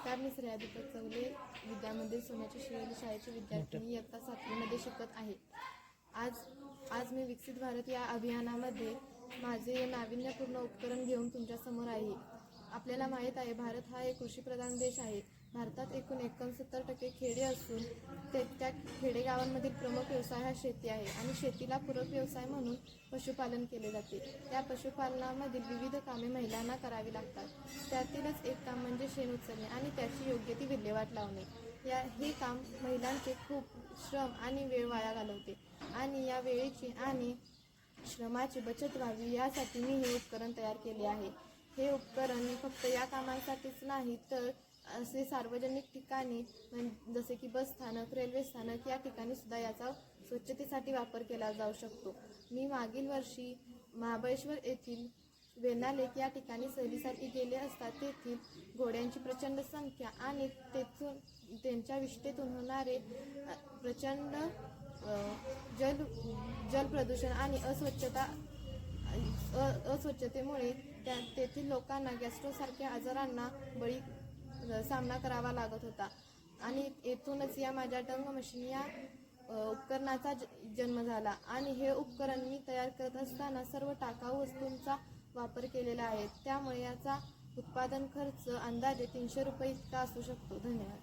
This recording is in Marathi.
नमस्कार मी श्रेया दीपक चौले विद्यामध्ये सोन्याची शिवली शाळेची विद्यार्थिनी इयत्ता सातवीमध्ये शिकत आहे. आज आज मी विकसित भारत या अभियानामध्ये माझे नाविन्यपूर्ण उपकरण घेऊन तुमच्यासमोर आहे. आपल्याला माहीत आहे भारत हा एक कृषीप्रधान देश आहे. भारतात एकूण एकोणसत्तर टक्के खेडे असून ते त्या खेडेगावांमधील प्रमुख व्यवसाय हा शेती आहे आणि शेतीला पूरक व्यवसाय म्हणून पशुपालन केले जाते. त्या पशुपालनामधील विविध कामे महिलांना करावी लागतात. त्यातीलच एक काम म्हणजे शेण उचलणे आणि त्याची योग्य ती विल्हेवाट लावणे. या हे काम महिलांचे खूप श्रम आणि वेळ वाया घालवते आणि या वेळेची आणि श्रमाची बचत व्हावी यासाठी मी हे उपकरण तयार केले आहे. हे उपकरण फक्त या कामांसाठीच नाही तर असे सार्वजनिक ठिकाणी म्हणजे जसे की बस स्थानक रेल्वे स्थानक या ठिकाणी सुद्धा याचा स्वच्छतेसाठी वापर केला जाऊ शकतो. मी मागील वर्षी महाबळेश्वर येथील वेनालेक लेक या ठिकाणी सहलीसाठी गेले असता तेथील घोड्यांची प्रचंड संख्या आणि तेथून त्यांच्या विष्ठेतून होणारे प्रचंड जल जल प्रदूषण आणि अस्वच्छता अस्वच्छतेमुळे त्या तेथील लोकांना गॅस्ट्रोसारख्या आजारांना बळी सामना करावा लागत होता. आणि येथूनच या माझ्या टंग मशीन या उपकरणाचा ज- जन्म झाला. आणि हे उपकरण मी तयार करत असताना सर्व टाकाऊ वस्तूंचा वापर केलेला आहे. त्यामुळे याचा उत्पादन खर्च अंदाजे तीनशे रुपये इतका असू शकतो. धन्यवाद.